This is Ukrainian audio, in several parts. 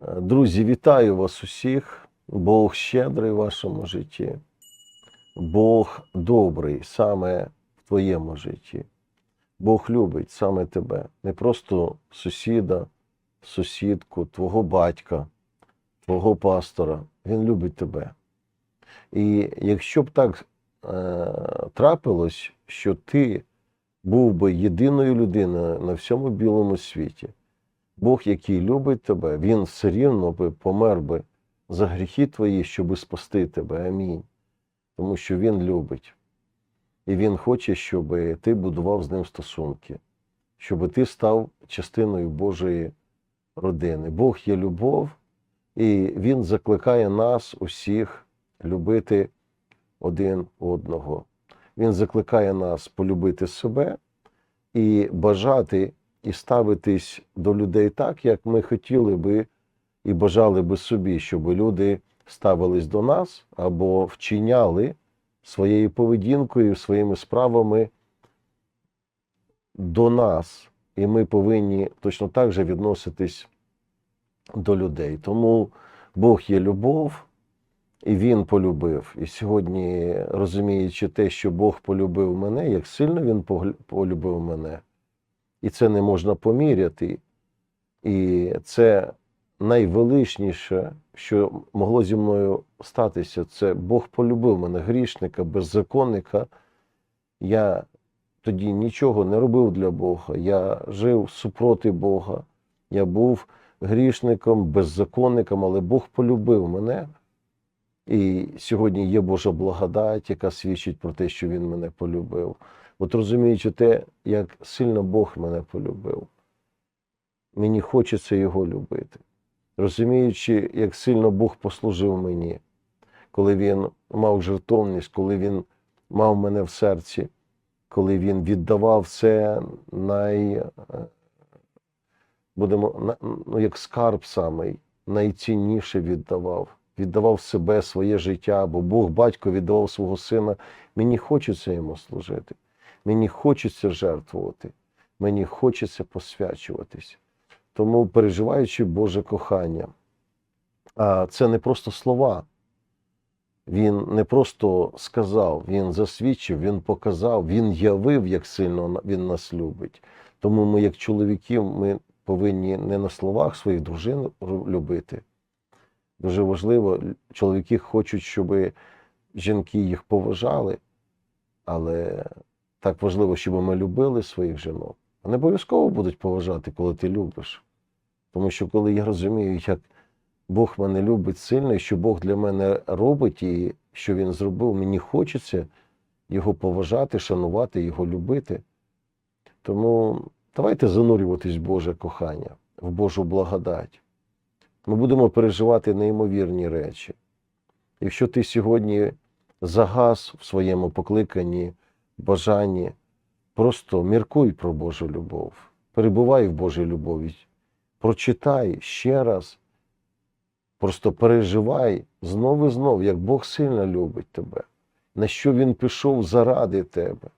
Друзі, вітаю вас усіх. Бог щедрий в вашому житті. Бог добрий саме в твоєму житті. Бог любить саме тебе, не просто сусіда, сусідку, твого батька, твого пастора. Він любить тебе. І якщо б так е, трапилось, що ти був би єдиною людиною на всьому білому світі, Бог, який любить тебе, Він все рівно би помер би за гріхи твої, щоби спасти тебе. Амінь. Тому що Він любить. І Він хоче, щоб ти будував з ним стосунки, щоб ти став частиною Божої родини. Бог є любов, і Він закликає нас усіх любити один одного. Він закликає нас полюбити себе і бажати і ставитись до людей так, як ми хотіли би і бажали би собі, щоб люди ставились до нас або вчиняли своєю поведінкою, своїми справами до нас. І ми повинні точно так же відноситись до людей. Тому Бог є любов, і Він полюбив. І сьогодні, розуміючи те, що Бог полюбив мене, як сильно Він полюбив мене, і це не можна поміряти. І це найвеличніше, що могло зі мною статися, це Бог полюбив мене, грішника, беззаконника. Я тоді нічого не робив для Бога. Я жив супроти Бога. Я був грішником, беззаконником, але Бог полюбив мене. І сьогодні є Божа благодать, яка свідчить про те, що Він мене полюбив. От розуміючи те, як сильно Бог мене полюбив, мені хочеться Його любити. Розуміючи, як сильно Бог послужив мені, коли Він мав жертовність, коли Він мав мене в серці, коли Він віддавав все най, е, будемо, ну, як скарб самий, найцінніше віддавав. Віддавав себе, своє життя, бо Бог батько віддавав свого сина. Мені хочеться йому служити. Мені хочеться жертвувати, мені хочеться посвячуватись. Тому, переживаючи Боже кохання, це не просто слова. Він не просто сказав, він засвідчив, він показав, він явив, як сильно він нас любить. Тому ми, як чоловіків, ми повинні не на словах своїх дружин любити. Дуже важливо, чоловіки хочуть, щоб жінки їх поважали, але так важливо, щоб ми любили своїх жінок. Вони обов'язково будуть поважати, коли ти любиш. Тому що коли я розумію, як Бог мене любить сильно, і що Бог для мене робить, і що Він зробив, мені хочеться його поважати, шанувати, його любити. Тому давайте занурюватись в Боже кохання, в Божу благодать. Ми будемо переживати неймовірні речі. Якщо ти сьогодні загас в своєму покликанні, бажанні, просто міркуй про Божу любов, перебувай в Божій любові, прочитай ще раз, просто переживай знов і знов, як Бог сильно любить тебе, на що Він пішов заради тебе,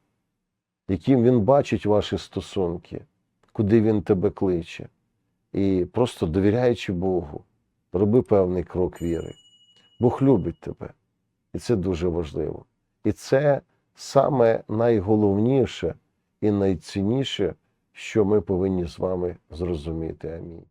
яким Він бачить ваші стосунки, куди Він тебе кличе. І просто довіряючи Богу, роби певний крок віри. Бог любить тебе. І це дуже важливо. І це саме найголовніше і найцінніше, що ми повинні з вами зрозуміти. Амінь.